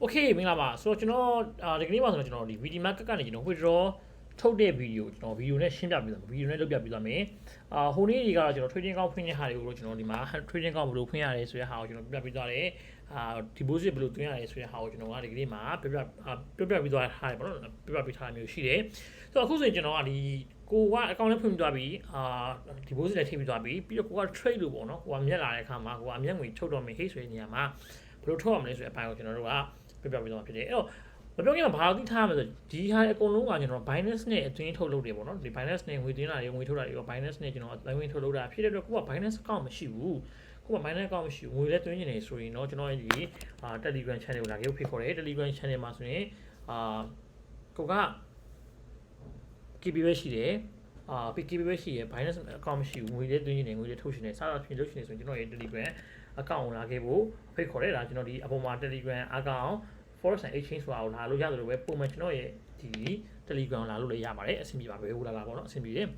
โอเคမင်္ဂလာပါဆိုတော့ကျွန်တော်အာဒီကနေ့မှာဆိုတော့ကျွန်တော်ဒီ VD Mark ကနေကျွန်တော် withdraw ထုတ်တဲ့ဗီဒီယိုကျွန်တော်ဗီဒီယိုနဲ့ရှင်းပြပေးသွားမယ်ဗီဒီယိုနဲ့လုပ်ပြပေးသွားမယ်အာဟိုနေ့ဒီကတော့ကျွန်တော် trading account ဖွင့်တဲ့ဟာတွေကိုကျွန်တော်ဒီမှာ trading account ဘယ်လိုဖွင့်ရတယ်ဆိုတဲ့ဟာကိုကျွန်တော်ပြပြပေးသွားတယ်အာ deposit ဘယ်လိုသွင်းရတယ်ဆိုတဲ့ဟာကိုကျွန်တော်ကဒီကနေ့မှာပြပြအာပြပြပေးသွားထားတယ်ပေါ့နော်ပြပြပေးထားတာမျိုးရှိတယ်ဆိုတော့အခုဆိုရင်ကျွန်တော်ကဒီကိုက account နဲ့ဖွင့်ပြီးသွားပြီအာ deposit လည်းထည့်ပြီးသွားပြီပြီးတော့ကိုက trade လို့ပေါ့နော်ကိုကမြက်လာတဲ့အခါမှာကိုကအမြက်ငွေထုတ်တော့မယ်ဟေ့ဆိုတဲ့နေရာမှာဘယ်လိုထုတ်ရမလဲဆိုတဲ့အပိုင်းကိုကျွန်တော်တို့က ပြပြပေးသွားမှာဖြစ်တယ်အဲ့တော့မပြောခင်မှာဘာလို့သိထားရမလဲဆိုဒီဟာအကုန်လုံးကကျွန်တော် Binance နဲ့အသွင်းထုတ်လုပ်တယ်ပေါ့နော်ဒီ Binance နဲ့ငွေသွင်းတာတွေငွေထုတ်တာတွေရော Binance နဲ့ကျွန်တော်အသွင်းထုတ်လုပ်တာဖြစ်တဲ့အတွက်ကိုက Binance account မရှိဘူးကိုက Binance account မရှိဘူးငွေလည်းသွင်းနေတယ်ဆိုရင်တော့ကျွန်တော်ဒီအာ Telegram channel ကိုလာခဲ့ဖိတ်ခေါ်တယ် Telegram channel မှာဆိုရင်အာကိုက KB ပဲရှိတယ်အာ PKB ပဲရှိရယ် Binance account မရှိဘူးငွေလည်းသွင်းနေတယ်ငွေလည်းထုတ်ရှင်နေစသဖြင့်လုပ်ရှင်နေဆိုရင်ကျွန်တော်ရဲ့ Telegram account ကိုလာခဲ့ဖို့ ဖိတ်ခေါ်တယ်ဒါကျွန်တော်ဒီအပေါ်မှာ Telegram account forex and exchange ဆိုတာကိုလာလို့ရတယ်လို့ပဲပုံမှန်ကျွန်တော်ရဲ့ဒီ Telegram လာလို့လည်းရပါတယ်အဆင်ပြေပါပဲဟိုလာလာပေါ့နော်အဆင်ပြေတယ်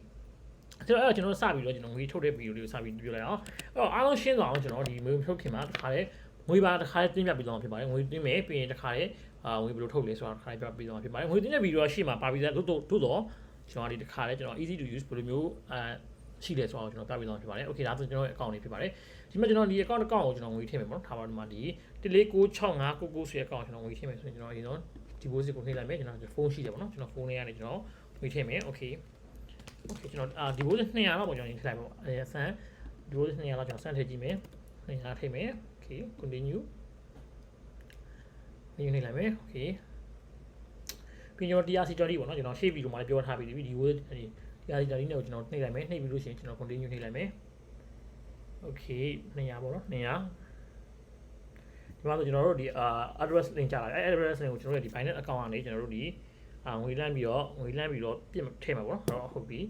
ကျွန်တော်အဲ့တော့ကျွန်တော်စပြီးတော့ကျွန်တော်ငွေထုတ်တဲ့ဗီဒီယိုလေးကိုစပြီးပြောလိုက်အောင်အဲ့တော့အားလုံးရှင်းသွားအောင်ကျွန်တော်ဒီငွေထုတ်ခင်မှာတစ်ခါလေငွေပါတစ်ခါလေသိပြပြီးတော့ဖြစ်ပါတယ်ငွေသိမယ်ပြီးရင်တစ်ခါလေအာငွေဘယ်လိုထုတ်လဲဆိုတာတစ်ခါလေပြပြီးတော့ဖြစ်ပါတယ်ငွေသိတဲ့ဗီဒီယိုကရှေ့မှာပါပြီးသားတို့တို့တော့ကျွန်တော်ဒီတစ်ခါလေကျွန်တော် easy to use ဘယ်လိုမျိုးအာ ရှိတယ်ဆိုတော့ကျွန်တော်ပြပြီးတော့ဖြစ်ပါတယ် okay ဒါဆိုကျွန်တော်ရဲ့ account လေးဖြစ်ပါတယ်ဒီမှာကျွန်တော်ဒီ account account ကိုကျွန်တော်ငွေထည့်မယ်ပေါ့နော်ထားပါဒီမှာဒီ1465999ဆိုတဲ့ account ကျွန်တော်ငွေထည့်မယ်ဆိုရင်ကျွန်တော်အရင်ဆုံး deposit ကိုနှိပ်လိုက်မယ်ကျွန်တော်ဖုန်းရှိတယ်ပေါ့နော်ကျွန်တော်ဖုန်းထဲကနေကျွန်တော်ငွေထည့်မယ် okay okay ကျွန်တော်အာ deposit 200လောက်ပေါ့ကျွန်တော်ထည့်လိုက်ပါအဲဆန် deposit 200လောက်ကျွန်တော်ဆန်ထည့်ကြည့်မယ်200ထည့်မယ် okay continue နေနေလိုက်မယ် okay ပြီးကျွန်တော် TRC20 ပေါ့နော်ကျွန်တော်ရှေ့ဗီဒီယိုမှာပြောထားပြီးပြီဒီ deposit ဒီအာဒီတာလေးနဲ့ကိုကျွန်တော်နှိပ်လိုက်မယ်နှိပ်ပြီးလို့ရှိရင်ကျွန်တော် continue နှိပ်လိုက်မယ် okay 200ပေါ့နော်200ဒီမှာဆိုကျွန်တော်တို့ဒီ address link ချလာတယ်အဲ address link ကိုကျွန်တော်တို့ဒီ Binance account ကနေကျွန်တော်တို့ဒီအာငွေလန့်ပြီးတော့ငွေလန့်ပြီးတော့ပြစ်ထည့်မှာပေါ့နော်တော့ဟုတ်ပြီ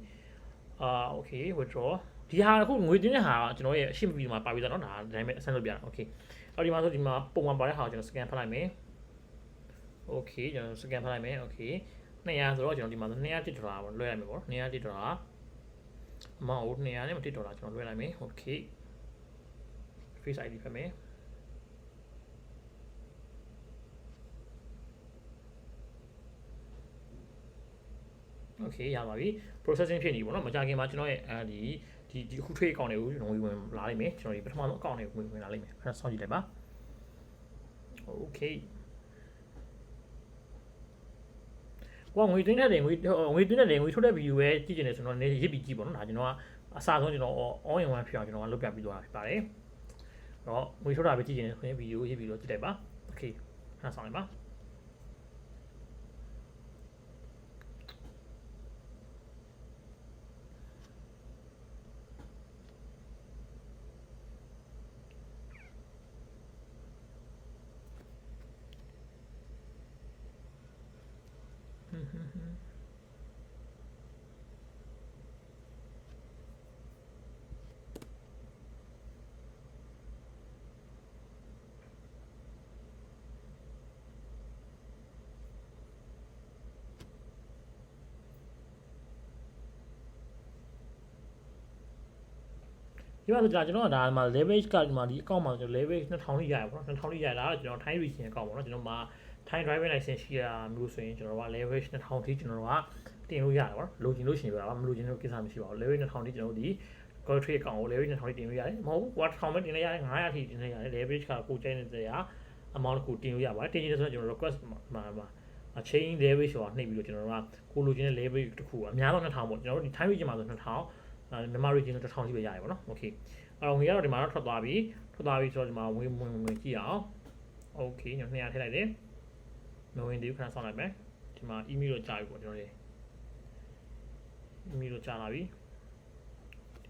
အာ okay withdraw ဒီဟာအခုငွေတင်တဲ့ဟာကျွန်တော်ရဲ့အရှိမပြီးမှာပါပြီးသားနော်ဒါဒါပေမဲ့အဆန်းလုပ်ပြတာ okay အော်ဒီမှာဆိုဒီမှာပုံမှန်ပါတဲ့ဟာကိုကျွန်တော် scan ဖတ်လိုက်မယ် okay ကျွန်တော် scan ဖတ်လိုက်မယ် okay 200ဆိုတော့ကျွန်တော်ဒီမှာဆို200ဒေါ်လာပေါ့လွှဲလိုက်မယ်ပေါ့200ဒေါ်လာအမောက်ကို200နဲ့မ1ဒေါ်လာကျွန်တော်လွှဲလိုက်မယ် okay face id ဖတ်မယ် โอเคရပါပြီ processing ဖြစ်နေပြီပေါ့နော်မကြခင်မှာကျွန်တော်ရဲ့အဲဒီဒီဒီအခု trade account တွေကိုကျွန်တော်ဝင်လာလိမ့်မယ်ကျွန်တော်ဒီပထမဆုံး account တွေကိုဝင်ဝင်လာလိမ့်မယ်ခဏစောင့်ကြည့်လိုက်ပါ okay ကိုငွေသွင်းတဲ့ငွေငွေသွင်းတဲ့ငွေထုတ်တဲ့ video ပဲကြည့်ကျင်နေဆိုတော့နေရစ်ပြီးကြည့်ပေါ့နော်ဒါကျွန်တော်ကအစားဆုံးကျွန်တော် on in one ဖြစ်အောင်ကျွန်တော်ကလုပ်ပြပြီးသွားတာဖြစ်ပါတယ်တော့ငွေထုတ်တာပဲကြည့်ကျင်နေဆိုရင် video ရစ်ပြီးတော့ကြည့်လိုက်ပါ okay ခဏဆောင်လိုက်ပါ ဒီမှာဆိုကျွန်တော်ဒါမှာ leverage ကဒီမှာဒီ account မှာကျွန်တော် leverage 2000လိရရပေါ့နော်2000လိရတာကျွန်တော် Thai region account ပေါ့နော်ကျွန်တော်မှာ Thai driving license ရှိရမျိုးဆိုရင်ကျွန်တော်က leverage 2000ထိကျွန်တော်ကတင်လို့ရတယ်ပေါ့နော်လိုချင်လို့ရှိရင်ပြောတာမလိုချင်လို့ကိစ္စမရှိပါဘူး leverage 2000ထိကျွန်တော်ဒီ call trade account ကို leverage 2000ထိတင်လို့ရတယ်မဟုတ်ဘူး water 1000ပဲတင်လို့ရတယ်900ထိတင်လို့ရတယ် leverage ကကိုကျိုင်းနေတဲ့ရာ amount ကိုတင်လို့ရပါတယ်တင်ချင်တယ်ဆိုတော့ကျွန်တော် request မှာမှာအချိန် leverage ဆိုတာနှိပ်ပြီးတော့ကျွန်တော်တို့ကကိုလိုချင်တဲ့ leverage တစ်ခုအများဆုံး2000ပေါ့ကျွန်တော်တို့ဒီ Thai region မှာဆို2000မြန်မာ region ဆို1000ထိပဲရတယ်ပေါ့နော် okay အဲ့တော့ငွေကတော့ဒီမှာတော့ထွက်သွားပြီထွက်သွားပြီဆိုတော့ဒီမှာဝင်ဝင်ဝင်ကြည့်အောင် okay ည200ထည့်လိုက်တယ် မဝင်သေးဘူးခဏစောင့်လိုက်မယ်ဒီမှာ email တော့ကြာပြီပေါ့ကျွန်တော်တို့ email တော့ကြာလာပြီ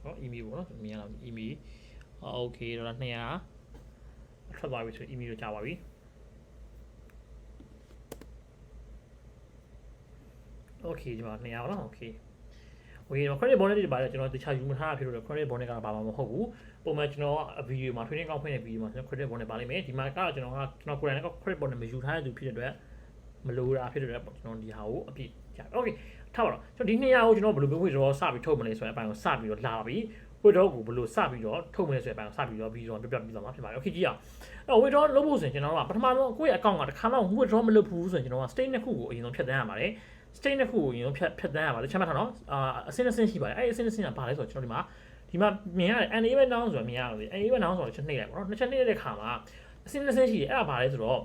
ဟော email ပေါ့နော်မြင်ရအောင် email okay တော့200ထွက်သွားပြီဆို email တော့ကြာပါပြီ okay ဒီမှာ200ပေါ့နော် okay โอเคတော့ credit bonus တွေပါတယ်ကျွန်တော်တခြားယူမထားတာဖြစ်လို့ credit bonus ကဘာမှမဟုတ်ဘူးပုံမှန်ကျွန်တော်ကဗီဒီယိုမှာ training ကောက်ဖွင့်တဲ့ဗီဒီယိုမှာကျွန်တော် credit bonus ပါလိမ့်မယ်ဒီမှာကတော့ကျွန်တော်ကကျွန်တော်ကိုယ်တိုင်က credit bonus မယူထားတဲ့သူဖြစ်တဲ့အတွက် မလိုတာဖြစ်တဲ့အတွက်ကျွန်တော်ဒီဟာကိုအပြည့်ကြโอเคထားပါတော့ကျွန်တော်ဒီ200ကိုကျွန်တော်ဘယ်လိုမျိုးဝေရောစပြီးထုတ်မလဲဆိုတဲ့အပိုင်းကိုစပြီးတော့လာပြီ withdraw ကိုဘယ်လိုစပြီးတော့ထုတ်မလဲဆိုတဲ့အပိုင်းကိုစပြီးတော့ပြီးတော့ပြပြပြီးတော့မှာဖြစ်ပါတယ် okay ကြည့်အောင်အဲ့တော့ withdraw လုပ်ဖို့ဆိုရင်ကျွန်တော်တို့ကပထမဆုံးကိုယ့်ရဲ့ account ကတစ်ခါမှ withdraw မလုပ်ဘူးဆိုရင်ကျွန်တော်က state နှစ်ခုကိုအရင်ဆုံးဖြတ်သန်းရပါတယ် state နှစ်ခုကိုအရင်ဆုံးဖြတ်ဖြတ်သန်းရပါတယ်ချက်မှတ်ထားနော်အာအစင်းအစင်းရှိပါတယ်အဲ့အစင်းအစင်းကဘာလဲဆိုတော့ကျွန်တော်ဒီမှာဒီမှာမြင်ရတယ် enable now ဆိုတာမြင်ရတယ် enable now ဆိုတော့ချက်နှိပ်လိုက်ပါတော့နှစ်ချက်နှိပ်လိုက်တဲ့ခါမှာအစင်းအစင်းရှိတယ်အဲ့ဒါဘာလဲဆိုတော့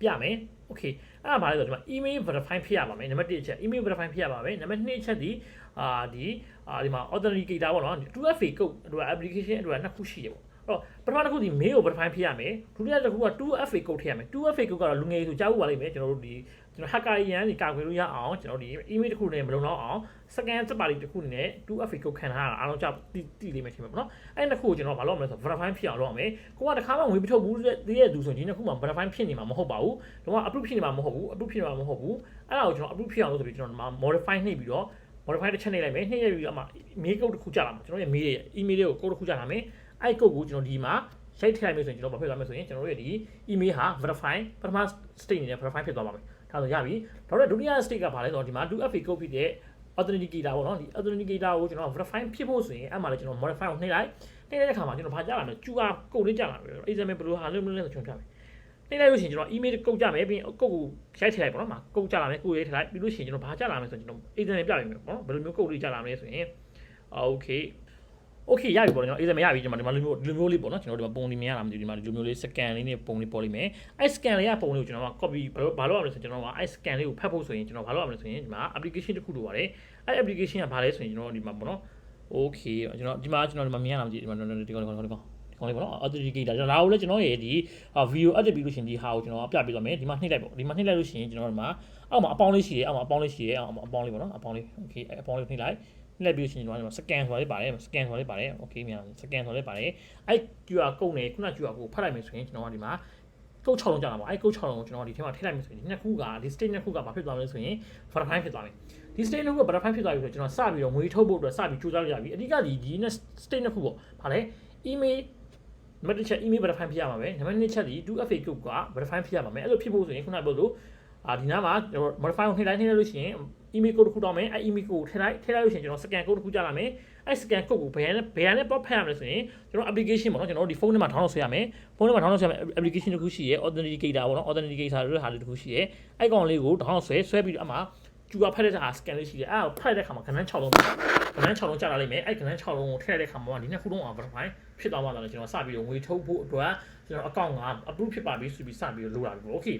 ပြမယ် okay အဲ့ဒါဘာလဲဆိုတော့ဒီမှာ email verify ဖြစ်ရပါမယ်နံပါတ်1အချက် email verify ဖြစ်ရပါမယ်နံပါတ်2အချက်ဒီအာဒီအာဒီမှာ authenticator ပေါ့နော် 2FA code တို့ application တို့နှစ်ခုရှိတယ်ပေါ့အဲ့ တော့ပထမတစ်ခုဒီ mail ကို verify ဖြစ်ရမယ်ဒုတိယတစ်ခုက 2FA code ထည့်ရမယ် 2FA code ကတော့လူငယ်ဆိုကြားဖို့ပါလိမ့်မယ်ကျွန်တော်တို့ဒီကျွန်တော် hacker ရန်ဒီကာကွယ်လို့ရအောင်ကျွန်တော်ဒီ email တစ်ခုနဲ့မလုံလောက်အောင် scan စပါလီတစ်ခုနဲ့ 2FA code ခံထားတာအားလုံးကြောက်တိတိလေးမယ်ထင်မှာပေါ့နော်အဲ့နှစ်ခုကိုကျွန်တော်ဘာလုပ်မလဲဆိုတော့ verify ဖြစ်အောင်လုပ်ရမယ်ကိုကတခါမှဝင်မထုတ်ဘူးတည်းရဲ့သူဆိုရင်ဒီနှစ်ခုမှာ verify ဖြစ်နေမှာမဟုတ်ပါဘူးတော့ approve ဖြစ်နေမှာမဟုတ်ဘူး approve ဖြစ်နေမှာမဟုတ်ဘူးအဲ့ဒါကိုကျွန်တော် approve ဖြစ်အောင်လုပ်ဆိုပြီးကျွန်တော်ဒီမှာ modify နှိပ်ပြီးတော့ modify တစ်ချက်နှိပ်လိုက်မယ်နှိပ်ရပြီးတော့အမှ mail code တစ်ခုကြာလာမှာကျွန်တော်ရဲ့ mail ရဲ့ email လေးကို code တစ်ခုကြာလာမယ် အဲ့ code ကိုကျွန်တော်ဒီမှာရိုက်ထည့်လိုက်မယ်ဆိုရင်ကျွန်တော်ဘာဖြစ်သွားမလဲဆိုရင်ကျွန်တော်ရဲ့ဒီ email ဟာ verify ပထမ state အနေနဲ့ verify ဖြစ်သွားပါမယ်ဒါဆိုရပြီဒါတော့ဒုတိယ state ကဘာလဲဆိုတော့ဒီမှာ 2FA code ဖြစ်တဲ့ authenticator ပေါ့နော်ဒီ authenticator ကိုကျွန်တော် verify ဖြစ်ဖို့ဆိုရင်အဲ့မှာလည်းကျွန်တော် modify ကိုနှိပ်လိုက်နှိပ်လိုက်တဲ့အခါမှာကျွန်တော်ဘာကြာလာမလဲ QR code လေးကြာလာမယ် example ဘယ်လိုဟာလုပ်မလဲဆိုကျွန်တော်ပြမယ်နှိပ်လိုက်လို့ရှိရင်ကျွန်တော် email ကုတ်ကြမယ်ပြီးရင်ကုတ်ကိုရိုက်ထည့်လိုက်ပေါ့နော်မှာကုတ်ကြလာမယ်ကုတ်ရေးထည့်လိုက်ပြီးလို့ရှိရင်ကျွန်တော်ဘာကြာလာမလဲဆိုရင်ကျွန်တော် example ပြပေးမယ်ပေါ့နော်ဘယ်လိုမျိုးကုတ်လေးကြာလာမလဲဆိုရင် okay okay ရပြီပေါ့နော် example ရပြီကျွန်တော်ဒီမှာလူမျိုးလူမျိုးလေးပေါ့နော်ကျွန်တော်ဒီမှာပုံလေးမြင်ရလားမသိဘူးဒီမှာလူမျိုးလေး scan လေးနဲ့ပုံလေးပေါ်လိမ့်မယ်အဲ scan လေးကပုံလေးကိုကျွန်တော်က copy ဘာလို့ဘာလို့ရမလဲဆိုရင်ကျွန်တော်ကအဲ scan လေးကိုဖတ်ဖို့ဆိုရင်ကျွန်တော်ဘာလို့ရမလဲဆိုရင်ဒီမှာ application တစ်ခုလိုပါတယ်အဲ application ကဘာလဲဆိုရင်ကျွန်တော်ဒီမှာပေါ့နော် okay ကျွန်တော်ဒီမှာကျွန်တော်ဒီမှာမြင်ရလားမသိဘူးဒီမှာဒီကောင်ဒီကောင်ဒီကောင်ဒီကောင်လေးပေါ့နော် authenticator ကျွန်တော်လာကိုလည်းကျွန်တော်ရဲ့ဒီ video edit ပြီးလို့ရှင်ဒီဟာကိုကျွန်တော်ပြပေးသွားမယ်ဒီမှာနှိပ်လိုက်ပေါ့ဒီမှာနှိပ်လိုက်လို့ရှိရင်ကျွန်တော်ဒီမှာအောက်မှာအပေါင်းလေးရှိတယ်အောက်မှာအပေါင်းလေးရှိတယ်အောက်မှာအပေါင်းလေးပေါ့နော်အပေါင်းလေး okay အပေါင်းလေးနှိပ်လိုက် လက်ပြီးရှင်ကျွန်တော်ဒီမှာ scan ဆိုတာလေးပါတယ် scan ဆိုတာလေးပါတယ် okay မြန် scan ဆိုတာလေးပါတယ်အဲ့ QR code နဲ့ခုန QR code ကိုဖတ်လိုက်မယ်ဆိုရင်ကျွန်တော်ကဒီမှာကုတ်6လုံးကြာလာပါအဲ့ကုတ်6လုံးကိုကျွန်တော်ဒီထဲမှာထည့်လိုက်မယ်ဆိုရင်ဒီနှစ်ခုကဒီ state နှစ်ခုကဘာဖြစ်သွားမလဲဆိုရင် verify ဖြစ်သွားမယ်ဒီ state နှစ်ခုက verify ဖြစ်သွားပြီဆိုတော့ကျွန်တော်စပြီးတော့ငွေထုတ်ဖို့အတွက်စပြီးကြိုးစားလို့ရပြီအဓိကဒီဒီ state နှစ်ခုပေါ့ဗာလဲ email နံပါတ်1ချက် email verify ဖြစ်ရမှာပဲနံပါတ်2ချက်ဒီ 2FA code က verify ဖြစ်ရမှာပဲအဲ့လိုဖြစ်ဖို့ဆိုရင်ခုနပြောလို့အာဒီနားမှာ modify ကိုထည့်လိုက်ထည့်လိုက်လို့ရှိရင် email code တစ်ခုတောင်းမယ်အဲ email code ကိုထည့်လိုက်ထည့်လိုက်လို့ရှိရင်ကျွန်တော် scan code တစ်ခုကြာလာမယ်အဲ scan code ကိုဘယ်နဲ့ဘယ်နဲ့ပေါ့ဖတ်ရမလဲဆိုရင်ကျွန်တော် application ပေါ့နော်ကျွန်တော်ဒီဖုန်းထဲမှာ download ဆွဲရမယ်ဖုန်းထဲမှာ download ဆွဲရမယ် application တစ်ခုရှိရယ် authenticator ပေါ့နော် authenticator လို့ဟာလေးတစ်ခုရှိရယ်အဲကောင်လေးကို download ဆွဲဆွဲပြီးတော့အမှကျူကဖတ်တဲ့ဟာ scan လေးရှိတယ်အဲ့ဒါကိုဖတ်တဲ့အခါမှာခဏ6လုံးခဏ6လုံးကြာလာလိမ့်မယ်အဲ့ခဏ6လုံးကိုထည့်တဲ့အခါမှာဒီနှစ်ခုလုံးအောင် verify ဖြစ်သွားမှတော့ကျွန်တော်စပြီးတော့ငွေထုတ်ဖို့အတွက်ကျွန်တော် account က approve ဖြစ်ပါပြီဆိုပြီးစပြီးတော့လိုတာပြီ okay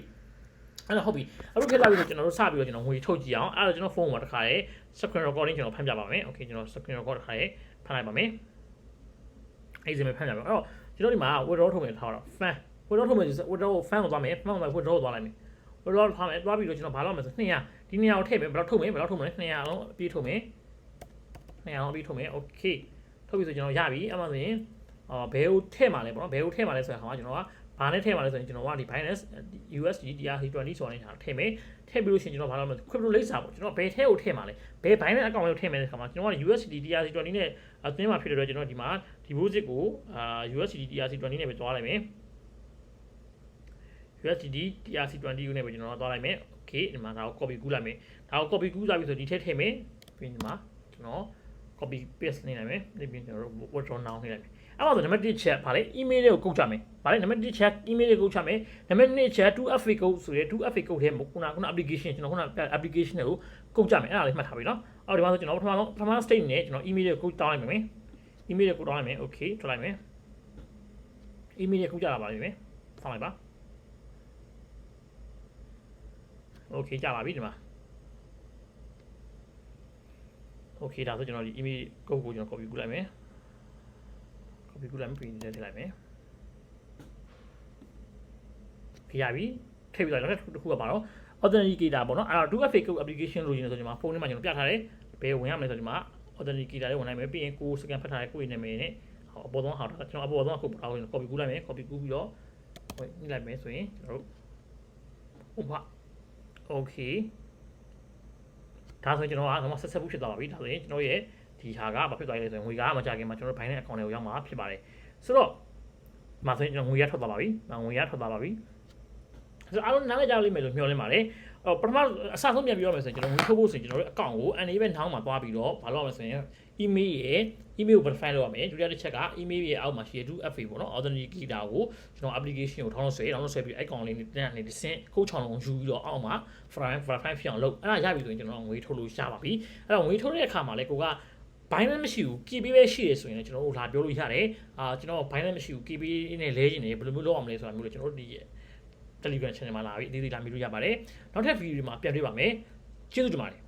အဲ့တော့ဟုတ်ပြီအခုဖြစ်လာပြီဆိုကျွန်တော်တို့စပြီးတော့ကျွန်တော်ငွေထုတ်ကြည့်အောင်အဲ့တော့ကျွန်တော်ဖုန်းမှာတစ်ခါရေး screen recording ကျွန်တော်ဖမ်းပြပါမယ် okay ကျွန်တော် screen record တစ်ခါရေးဖမ်းလိုက်ပါမယ်အဲ့ဒီမှာဖမ်းပြပါအဲ့တော့ကျွန်တော်ဒီမှာ withdraw ထုတ်မယ်ထားတော့ fan withdraw ထုတ်မယ် withdraw fan ကိုသွားမယ် fan ကိုသွား withdraw သွားလိုက်မယ် withdraw ထားမယ်သွားပြီးတော့ကျွန်တော်ဘာလုပ်မလဲဆို200ဒီ200ကိုထည့်မယ်ဘယ်တော့ထုတ်မယ်ဘယ်တော့ထုတ်မလဲ200လုံးအပြည့်ထုတ်မယ်200လုံးအပြည့်ထုတ်မယ် okay ထုတ်ပြီဆိုကျွန်တော်ရပြီအဲ့မှာဆိုရင်အော်ဘယ်ကိုထည့်မှာလဲပေါ့နော်ဘယ်ကိုထည့်မှာလဲဆိုတဲ့အခါမှာကျွန်တော်က ဘာနဲ့ထည့်မှာလဲဆိုရင်ကျွန်တော်ကဒီ Binance USD DRC20 ဆိုတဲ့ဟာထည့်မယ်ထည့်ပြီးလို့ရှိရင်ကျွန်တော်ဘာလုပ်မလဲ crypto လိပ်စာပေါ့ကျွန်တော်ဘယ်ထဲကိုထည့်မှာလဲဘယ် Binance account ကိုထည့်မယ်တဲ့ခါမှာကျွန်တော်က USD DRC20 နဲ့အသွင်းမှာဖြစ်တဲ့အတွက်ကျွန်တော်ဒီမှာ deposit ကိုအာ USD DRC20 နဲ့ပဲသွားလိုက်မယ် USD DRC20 ကိုနဲ့ပဲကျွန်တော်သွားလိုက်မယ် okay ဒီမှာဒါကို copy ကူးလိုက်မယ်ဒါကို copy ကူးစားပြီဆိုဒီထည့်ထည့်မယ်ပြီးဒီမှာကျွန်တော် copy paste နေနိုင်မယ်ဒီပြင်ကျွန်တော် withdraw now နေလိုက်မယ် အဲ့မှာဆိုနံပါတ်1ချက်ဗာလေ email လေးကိုကုတ်ချမယ်ဗာလေနံပါတ်1ချက် email လေးကုတ်ချမယ်နံပါတ်2ချက် 2FA code ဆိုရဲ 2FA code ထဲမှာခုနခုန application ကျွန်တော်ခုန application ကိုကုတ်ချမယ်အဲ့ဒါလေးမှတ်ထားပြီနော်အော်ဒီမှာဆိုကျွန်တော်ပထမဆုံးပထမ state နဲ့ကျွန်တော် email လေးကိုကုတ်တောင်းလိုက်မယ် email လေးကိုတောင်းလိုက်မယ် okay ထွက်လိုက်မယ် email လေးကုတ်ကြလာပါလိမ့်မယ်ဆောင်းလိုက်ပါ okay ကြပါပြီဒီမှာ okay ဒါဆိုကျွန်တော်ဒီ email ကုတ်ကိုကျွန်တော် copy ကူးလိုက်မယ် copy ကူးလိုက်မယ်ပြီးရင်ထည့်လိုက်မယ်ဖြစ်ရပြီထည့်ပြီးတော့နောက်တစ်ခုကပါတော့ authenticator ပေါ့နော်အဲ့တော့ 2FA code application လို့ရင်းနေဆိုဒီမှာဖုန်းထဲမှာကျွန်တော်ပြထားတယ်ဘယ်ဝင်ရမလဲဆိုဒီမှာ authenticator လေးဝင်နိုင်မယ်ပြီးရင်ကို scan ဖတ်ထားတဲ့ကိုယ့်နာမည်နဲ့အပေါ်ဆုံးဟာကျွန်တော်အပေါ်ဆုံးအခုပေါ့ copy ကူးလိုက်မယ် copy ကူးပြီးတော့ဝင်နှိပ်လိုက်မယ်ဆိုရင်ကျွန်တော်တို့ဟုတ်ပါ okay ဒါဆိုရင်ကျွန်တော်ကတော့ဆက်ဆက်ဖို့ဖြစ်သွားပါပြီဒါဆိုရင်ကျွန်တော်ရဲ့ ဒီဟာကဘာဖြစ်သွားလဲဆိုရင်ငွေကမကြခင်မှာကျွန်တော်တို့ဘိုင်းတဲ့ account တွေကိုရောက်မှာဖြစ်ပါတယ်ဆိုတော့မှာဆိုရင်ကျွန်တော်ငွေရထွက်သွားပါပြီငွေရထွက်သွားပါပြီဆိုတော့အားလုံးနားလည်ကြလိမ့်မယ်လို့မျှော်လင့်ပါတယ်အော်ပထမအစဆုံးပြန်ပြောရမယ်ဆိုရင်ကျွန်တော်ငွေထုတ်ဖို့ဆိုရင်ကျွန်တော်တို့အကောင့်ကို enable now မှာသွားပြီးတော့ဘာလုပ်ရမလဲဆိုရင် email ရဲ့ email ကို verify လုပ်ရမယ်ဒုတိယတစ်ချက်က email ရဲ့အောက်မှာရှိတဲ့ 2FA ပေါ့နော် authentic key တာကိုကျွန်တော် application ကိုထောင်းလို့ဆွဲထောင်းလို့ဆွဲပြီး icon လေးနဲ့တက်နေတစ်ဆင့်ကိုချောင်းလုံးယူပြီးတော့အောက်မှာ verify verify ဖြစ်အောင်လုပ်အဲ့ဒါရပြီဆိုရင်ကျွန်တော်ငွေထုတ်လို့ရပါပြီအဲ့တော့ငွေထုတ်တဲ့အခါမှာလည်းကိုက Binance မရှိဘူး KB ပဲရှိတယ်ဆိုရင်လည်းကျွန်တော်တို့လာပြောလို့ရတယ်အာကျွန်တော် Binance မရှိဘူး KB နဲ့လဲခြင်းနေဘယ်လိုမျိုးလုပ်အောင်လဲဆိုတာမျိုးလေကျွန်တော်တို့ဒီ Telegram channel မှာလာပြီးအသေးသေးလာမြင်လို့ရပါတယ်နောက်ထပ်ဗီဒီယိုမှာပြန်တွေ့ပါမယ်ကျေးဇူးတင်ပါတယ်